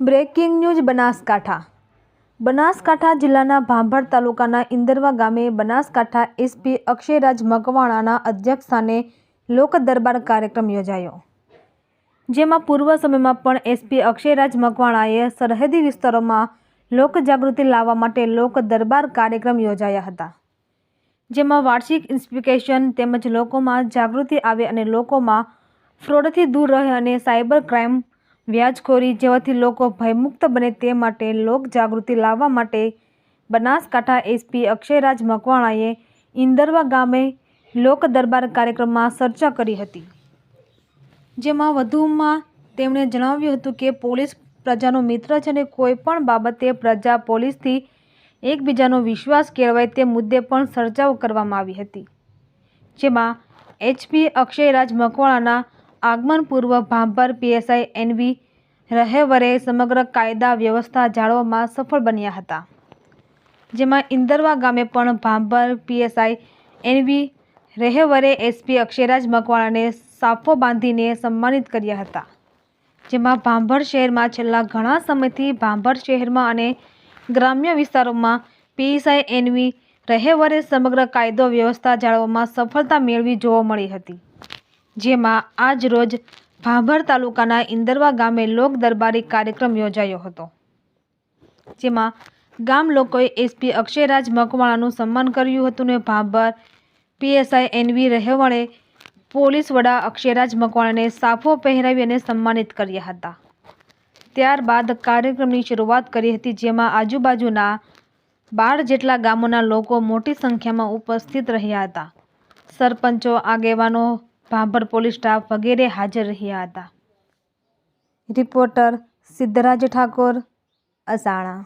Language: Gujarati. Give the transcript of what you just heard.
Breaking news Banaskantha. બનાસકાંઠા જિલ્લાના ભાંભર તાલુકાના ઇન્દરવા ગામે બનાસકાંઠા એસપી અક્ષયરાજ મકવાણાના અધ્યક્ષસ્થાને લોક દરબાર કાર્યક્રમ યોજાયો. જેમાં પૂર્વ સમયમાં પણ એસપી અક્ષયરાજ મકવાણાએ સરહદી વિસ્તારોમાં લોકજાગૃતિ લાવવા માટે લોક દરબાર કાર્યક્રમ યોજાયા હતા. જેમાં વાર્ષિક ઇન્સ્પિકેશન તેમજ લોકોમાં જાગૃતિ આવે અને લોકોમાં ફ્રોડથી દૂર રહે અને સાયબર ક્રાઇમ વ્યાજખોરી જેવાથી લોકો ભયમુક્ત બને તે માટે લોક જાગૃતિ લાવવા માટે બનાસકાંઠા એસપી અક્ષયરાજ મકવાણાએ ઇન્દરવા ગામે લોક દરબાર કાર્યક્રમમાં ચર્ચા કરી હતી. જેમાં વધુમાં તેમણે જણાવ્યું હતું કે પોલીસ પ્રજાનો મિત્ર છે અને કોઈપણ બાબતે પ્રજા પોલીસથી એકબીજાનો વિશ્વાસ કેળવાય તે મુદ્દે પણ ચર્ચાઓ કરવામાં આવી હતી. જેમાં એચપી અક્ષયરાજ મકવાણાના આગમન પૂર્વ ભાંભર પીએસઆઈ એનવી રહેવરે સમગ્ર કાયદા વ્યવસ્થા જાળવવામાં સફળ બન્યા હતા. જેમાં ઇન્દરવા ગામે પણ Bhabhar PSI N V SP Akshayraj મકવાણાને સાફો બાંધીને સન્માનિત કર્યા હતા. જેમાં ભાંભર શહેરમાં છેલ્લા ઘણા સમયથી ભાંભર શહેરમાં અને ગ્રામ્ય વિસ્તારોમાં પીએસઆઈ એનવી રહેવરે સમગ્ર કાયદો વ્યવસ્થા જાળવવામાં સફળતા મેળવી જોવા મળી હતી. જેમાં આજ રોજ ભાંભર તાલુકાના ઇન્દરવા ગામે લોક દરબારી કાર્યક્રમ યોજાયો હતો. જેમાં ગામ લોકોએ એસપી અક્ષયરાજ મકવાણાનું સન્માન કર્યું હતું ને ભાંભર પીએસઆઈ એનવી રહેવણે પોલીસ વડા અક્ષયરાજ મકવાણાને સાફો પહેરાવી અને સન્માનિત કર્યા હતા. ત્યારબાદ કાર્યક્રમની શરૂઆત કરી હતી જેમાં આજુબાજુના બાર જેટલા ગામોના લોકો મોટી સંખ્યામાં ઉપસ્થિત રહ્યા હતા. સરપંચો, આગેવાનો ભાંભર પોલીસ સ્ટાફ વગેરે હાજર રહ્યા હતા. રિપોર્ટર સિદ્ધરાજ ઠાકોર અસાણા